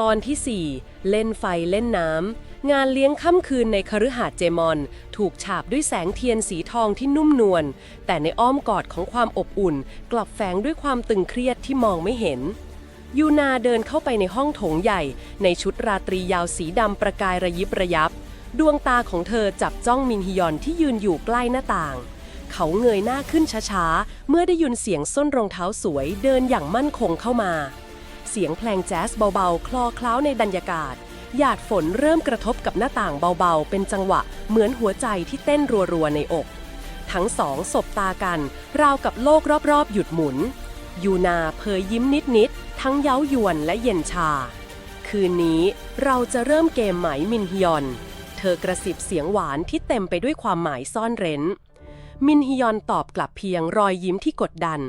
ตอนที่ 4 เล่นไฟเล่นน้ำ งานเลี้ยงค่ำคืนในคฤหาสน์เจมอน ถูกฉาบด้วยแสงเทียนสีทองที่นุ่มนวล แต่ในอ้อมกอดของความอบอุ่น กลับแฝงด้วยความตึงเครียดที่มองไม่เห็น ยูนาเดินเข้าไปในห้องโถงใหญ่ ในชุดราตรียาวสีดำประกายระยิบระยับ ดวงตาของเธอจับจ้องมินฮิยอนที่ยืนอยู่ใกล้หน้าต่าง เขาเงยหน้าขึ้นช้าๆ เมื่อได้ยินเสียงส้นรองเท้าสวยเดินอย่างมั่นคงเข้ามา เสียงเพลงแจ๊สเบาๆ คลอเคล้าในบรรยากาศ หยาดฝนเริ่มกระทบกับหน้าต่างเบาๆ เป็นจังหวะเหมือนหัวใจที่เต้นรัวๆในอก ทั้งสองสบตากัน ราวกับโลกรอบๆ หยุดหมุน ยูนาเผยยิ้มนิดๆ ทั้งเย้ายวนและเย็นชา คืนนี้เราจะเริ่มเกมไหมมินฮยอน เธอกระสิบเสียงหวานที่เต็มไปด้วยความหมายซ่อนเร้น มินฮิยอนตอบกลับเพียงรอยยิ้มที่กดดัน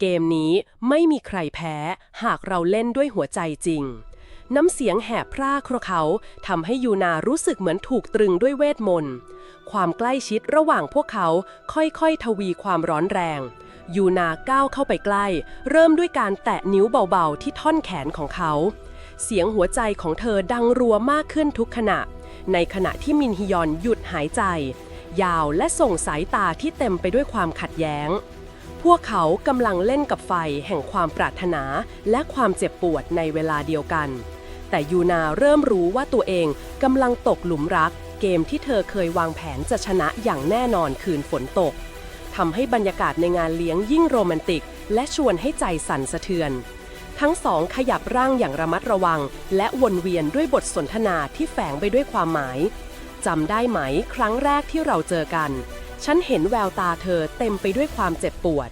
เกมนี้ไม่มีใครแพ้ หากเราเล่นด้วยหัวใจจริง น้ำเสียงแหบพร่าครวเขาทำให้ยูนารู้สึกเหมือนถูกตรึงด้วยเวทมนต์ ความใกล้ชิดระหว่างพวกเขาค่อยๆ ทวีความร้อนแรง ยูนาก้าวเข้าไปใกล้ เริ่มด้วยการแตะนิ้วเบาๆ ที่ท่อนแขนของเขา เสียงหัวใจของเธอดังรัวมากขึ้นทุกขณะ ในขณะที่มินฮิยอนหยุดหายใจ ยาวและส่งสายตาที่เต็มไปด้วยความขัดแย้ง พวกเขากำลังเล่นกับไฟแห่งความปรารถนาและความเจ็บปวดในเวลาเดียวกัน แต่ยูนาเริ่มรู้ว่าตัวเองกำลังตกหลุมรัก เกมที่เธอเคยวางแผนจะชนะอย่างแน่นอนคืนฝนตกทำให้บรรยากาศในงานเลี้ยงยิ่งโรแมนติก และชวนให้ใจสั่นสะเทือนทั้งสองขยับร่างอย่างระมัดระวัง และวนเวียนด้วยบทสนทนาที่แฝงไปด้วยความหมาย จำได้ไหม ครั้งแรกที่เราเจอกัน ฉันเห็นแววตาเธอเต็มไปด้วยความเจ็บปวด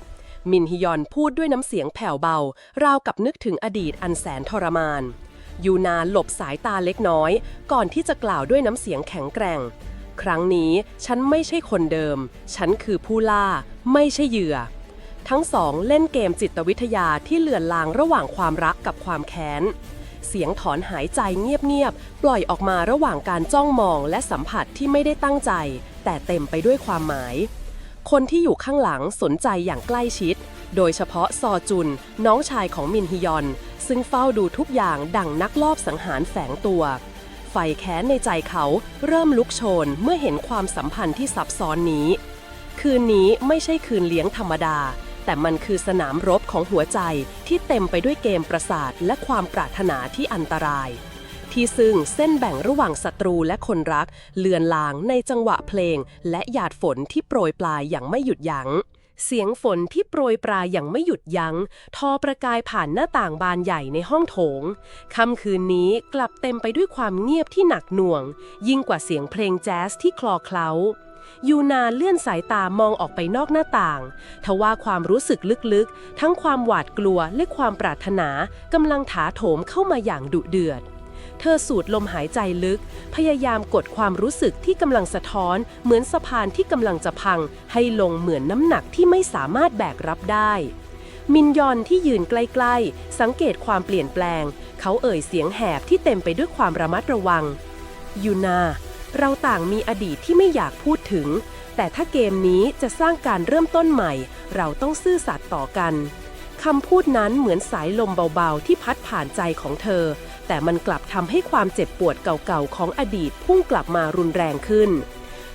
มินฮิยอนพูดด้วยน้ำเสียงแผ่วเบา ราวกับนึกถึงอดีตอันแสนทรมาน ยูนาหลบสายตาเล็กน้อย ก่อนที่จะกล่าวด้วยน้ำเสียงแข็งแกร่ง ครั้งนี้ฉันไม่ใช่คนเดิม ฉันคือผู้ล่า ไม่ใช่เหยื่อ ทั้งสองเล่นเกมจิตวิทยาที่เลือนลางระหว่างความรักกับความแค้น เสียงถอนหายใจเงียบๆ ปล่อยออกมาระหว่างการจ้องมองและสัมผัสที่ไม่ได้ตั้งใจ แต่เต็มไปด้วยความหมาย คนที่อยู่ข้างหลังสนใจอย่างใกล้ชิด โดยเฉพาะซอจุน น้องชายของมินฮิยอน ซึ่งเฝ้าดูทุกอย่างดังนักลอบสังหารแฝงตัว ไฟแค้นในใจเขาเริ่มลุกโชนเมื่อเห็นความสัมพันธ์ที่ซับซ้อนนี้ คืนนี้ไม่ใช่คืนเลี้ยงธรรมดา แต่มันคือสนามรบของหัวใจที่เต็มไปด้วยเกมประสาทและความปรารถนาที่อันตราย ที่ซึ่งเส้นแบ่งระหว่างศัตรูและคนรัก เลือนลางในจังหวะเพลง และหยาดฝนที่โปรยปลายอย่างไม่หยุดยัง้งเสียงฝนที่โปรยปลายอย่างไม่หยุดยัง้ง ทอประกายผ่านหน้าต่างบานใหญ่ในห้องโถง ค่ำคืนนี้กลับเต็มไปด้วยความเงียบที่หนักหน่วง ยิ่งกว่าเสียงเพลงแจ๊สที่คลอเคล้า ยูนาเลื่อนสายตามองออกไปนอกหน้าต่าง ทว่าความรู้สึกลึกๆ ทั้งความหวาดกลัวและความปรารถนากำลังถาโถมเข้ามาอย่างดุเดือด เธอสูดลมหายใจลึก พยายามกดความรู้สึกที่กำลังสะท้อน เหมือนสะพานที่กำลังจะพัง ให้ลงเหมือนน้ำหนักที่ไม่สามารถแบกรับได้มินยอนที่ยืนใกล้ๆ สังเกตความเปลี่ยนแปลง เขาเอ่ยเสียงแหบที่เต็มไปด้วยความระมัดระวังยูนา เราต่างมีอดีตที่ไม่อยากพูดถึง แต่ถ้าเกมนี้จะสร้างการเริ่มต้นใหม่ เราต้องซื่อสัตย์ต่อกันคำพูดนั้นเหมือนสายลมเบาๆ ที่พัดผ่านใจของเธอ แต่มันกลับทำให้ความเจ็บปวดเก่าๆ ของอดีตพุ่งกลับมารุนแรงขึ้น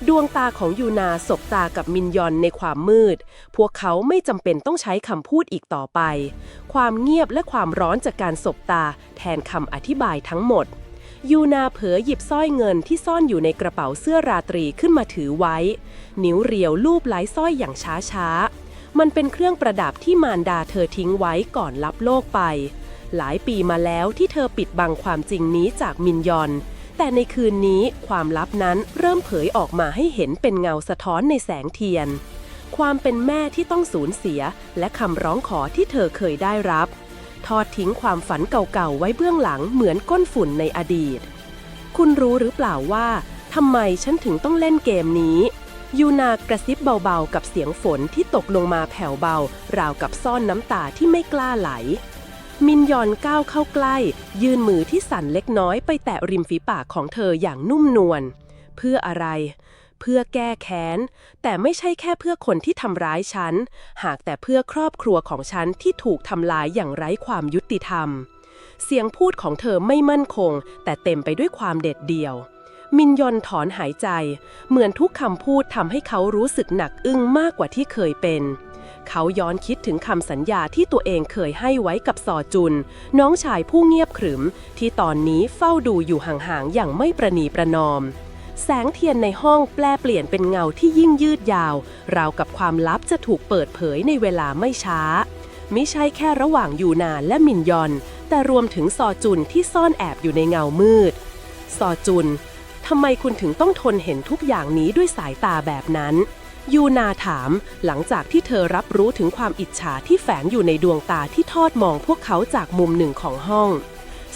ดวงตาของยูนาสบตากับมินยอนในความมืด พวกเขาไม่จำเป็นต้องใช้คำพูดอีกต่อไป ความเงียบและความร้อนจากการสบตาแทนคำอธิบายทั้งหมด ยูนาเผอหยิบสร้อยเงินที่ซ่อนอยู่ในกระเป๋าเสื้อราตรีขึ้นมาถือไว้ นิ้วเรียวลูบไล้สร้อยอย่างช้าๆมันเป็นเครื่องประดับที่มารดาเธอทิ้งไว้ก่อนรับโลกไป หลายปีมาแล้วที่เธอปิดบังความจริงนี้จากมินยอน แต่ในคืนนี้ความลับนั้นเริ่มเผยออกมาให้เห็นเป็นเงาสะท้อนในแสงเทียน ความเป็นแม่ที่ต้องสูญเสีย และคำร้องขอที่เธอเคยได้รับ ทอดทิ้งความฝันเก่าๆ ไว้เบื้องหลังเหมือนก้นฝุ่นในอดีต คุณรู้หรือเปล่าว่าทำไมฉันถึงต้องเล่นเกมนี้ ยูนากระซิบเบาๆ กับเสียงฝนที่ตกลงมาแผ่วเบา ราวกับซ่อนน้ำตาที่ไม่กล้าไหล มินยอนก้าวเข้าใกล้ ยื่นมือที่สั่นเล็กน้อยไปแตะริมฝีปากของเธออย่างนุ่มนวลเพื่ออะไร เพื่อแก้แค้น แต่ไม่ใช่แค่เพื่อคนที่ทำร้ายฉัน หากแต่เพื่อครอบครัวของฉันที่ถูกทำลายอย่างไร้ความยุติธรรม เสียงพูดของเธอไม่มั่นคง แต่เต็มไปด้วยความเด็ดเดี่ยว มินยอนถอนหายใจ เหมือนทุกคำพูดทำให้เขารู้สึกหนักอึ้งมากกว่าที่เคยเป็นเขาย้อนคิดถึงคำสัญญาที่ตัวเองเคยให้ไว้กับซอจุน น้องชายผู้เงียบขรึม ที่ตอนนี้เฝ้าดูอยู่ห่างๆอย่างไม่ประนีประนอม แสงเทียนในห้องแปลเปลี่ยนเป็นเงาที่ยิ่งยืดยาว ราวกับความลับจะถูกเปิดเผยในเวลาไม่ช้า มิใช่แค่ระหว่างยูนานและมินยอน แต่รวมถึงซอจุนที่ซ่อนแอบอยู่ในเงามืด ซอจุนทำไมคุณถึงต้องทนเห็นทุกอย่างนี้ด้วยสายตาแบบนั้น ยูนาถามหลังจากที่เธอรับรู้ถึงความอิจฉาที่แฝงอยู่ในดวงตาที่ทอดมองพวกเขาจากมุมหนึ่งของห้อง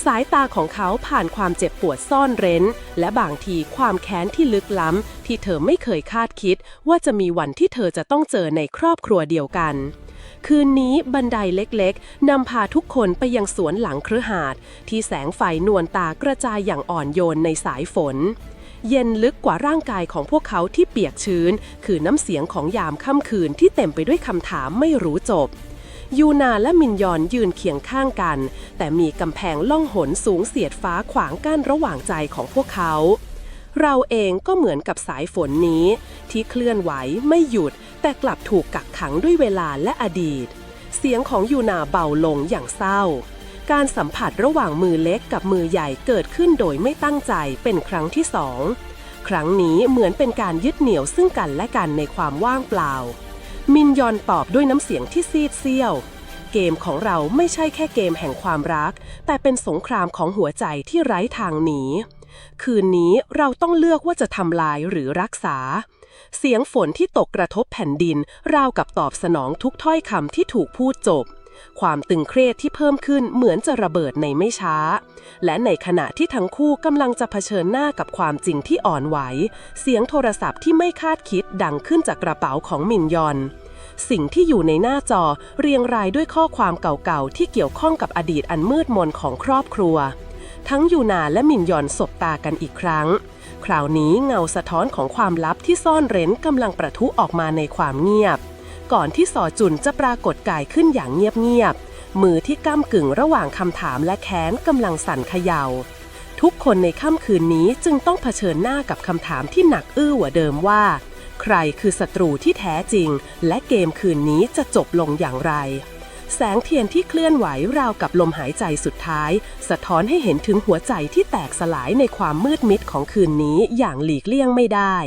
สายตาของเขาผ่านความเจ็บปวดซ่อนเร้น และบางทีความแค้นที่ลึกล้ำ ที่เธอไม่เคยคาดคิด ว่าจะมีวันที่เธอจะต้องเจอในครอบครัวเดียวกัน คืนนี้บันไดเล็กๆนำพาทุกคนไปยังสวนหลังเครือหาดที่แสงไฟนวลตากระจายอย่างอ่อนโยนในสายฝน เย็นลึกกว่าร่างกายของพวกเขาที่เปียกชื้น คือน้ำเสียงของยามค่ำคืนที่เต็มไปด้วยคำถามไม่รู้จบ ยูนาและมินยอนยืนเคียงข้างกัน แต่มีกำแพงล่องหนสูงเสียดฟ้าขวางกั้นระหว่างใจของพวกเขา เราเองก็เหมือนกับสายฝนนี้ ที่เคลื่อนไหวไม่หยุด แต่กลับถูกกักขังด้วยเวลาและอดีต เสียงของยูนาเบาลงอย่างเศร้า การสัมผัสระหว่างมือเล็กกับมือใหญ่เกิดขึ้นโดยไม่ตั้งใจเป็นครั้งที่สองครั้งนี้เหมือนเป็นการยึดเหนี่ยวซึ่งกันและกันในความว่างเปล่า มินยอนตอบด้วยน้ำเสียงที่ซีดเซียว เกมของเราไม่ใช่แค่เกมแห่งความรัก แต่เป็นสงครามของหัวใจที่ไร้ทางหนี คืนนี้เราต้องเลือกว่าจะทำลายหรือรักษา เสียงฝนที่ตกกระทบแผ่นดิน ราวกับตอบสนองทุกถ้อยคำที่ถูกพูดจบ ความตึงเครียดที่เพิ่มขึ้นเหมือนจะระเบิดในไม่ช้า และในขณะที่ทั้งคู่กำลังจะเผชิญหน้ากับความจริงที่อ่อนไหว เสียงโทรศัพท์ที่ไม่คาดคิดดังขึ้นจากกระเป๋าของมินยอน สิ่งที่อยู่ในหน้าจอเรียงรายด้วยข้อความเก่าๆ ที่เกี่ยวข้องกับอดีตอันมืดมนของครอบครัว ทั้งยูนาและมินยอนสบตากันอีกครั้ง คราวนี้เงาสะท้อนของความลับที่ซ่อนเร้นกำลังประทุออกมาในความเงียบ ก่อนที่สอจุนจะปรากฏกายขึ้นอย่างเงียบๆ มือที่ก้ากึ่งระหว่างคำถามและแค้นกำลังสั่นเขยา่า ทุกคนในค่ำคืนนี้จึงต้องเผชิญหน้ากับคำถามที่หนักอื้อหว่าเดิมว่า ใครคือศัตรูที่แท้จริง และเกมคืนนี้จะจบลงอย่างไร แสงเทียนที่เคลื่อนไหวราวกับลมหายใจสุดท้าย สะท้อนให้เห็นถึงหัวใจที่แตกสลายในความมืดมิดของคืนนี้อย่างหลีกเลี่ยงไม่ได้